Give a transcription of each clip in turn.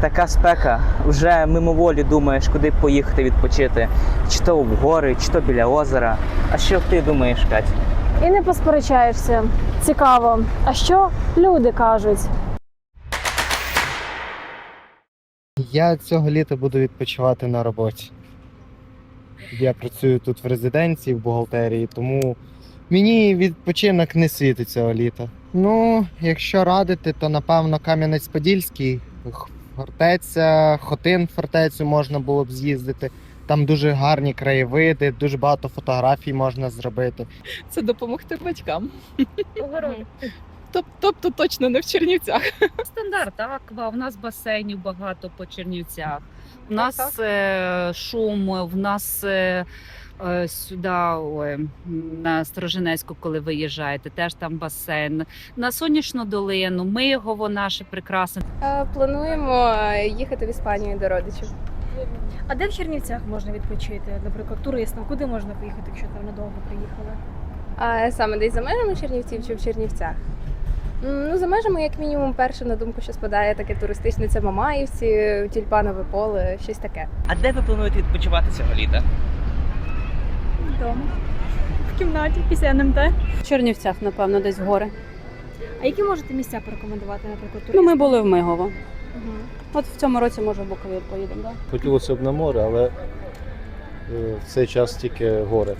така спека, вже мимоволі думаєш, куди поїхати відпочити, чи то в гори, чи то біля озера. А що ти думаєш, Кать? І не посперечаєшся. Цікаво. А що люди кажуть? Я цього літа буду відпочивати на роботі. Я працюю тут в резиденції, в бухгалтерії, тому мені відпочинок не світить цього літа. Ну, якщо радити, то напевно Кам'янець-Подільський, фортеця, Хотин фортецю можна було б з'їздити. Там дуже гарні краєвиди, дуже багато фотографій можна зробити. це допомогти батькам. Тоб- Тобто точно не в Чернівцях. Стандарт аква, в нас басейнів багато по Чернівцях. У нас е, шум, в нас е, сюди ой, на Сторожинецьку, коли виїжджаєте, теж там басейн. На сонячну долину, Мигово наше прекрасне. Е, Плануємо е, їхати в Іспанію до родичів. А де в Чернівцях можна відпочити? Наприклад, туристам, куди можна поїхати, якщо там надовго приїхали? А саме десь за межами Чернівців чи в Чернівцях? Ну, за межами, як мінімум, перше на думку, що спадає таке туристичне, це Мамаївці, Тюльпанове поле, щось таке. А де ви плануєте відпочивати цього літа? Вдома. В кімнаті після НМТ. В Чернівцях, напевно, десь в гори. А які можете місця порекомендувати, наприклад, Ну, ми були в Мигово. Мгм. От в цьому році, може, в Буковель поїдемо, так? Хотілося б на море, але е, в цей час тільки гори.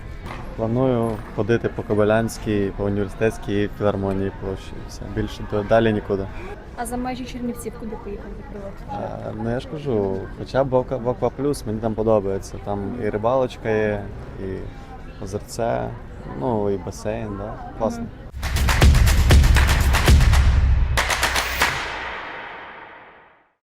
Планую ходити по Кобилянській, по університетській філармонії площі. Все більше то далі нікуди. А за межі Чернівців куди поїхати відкривати? Е, Ну я ж кажу, хоча б в в Аква Плюс мені там подобається. Там і рибалочка є, і озерце, ну і басейн, да? класно.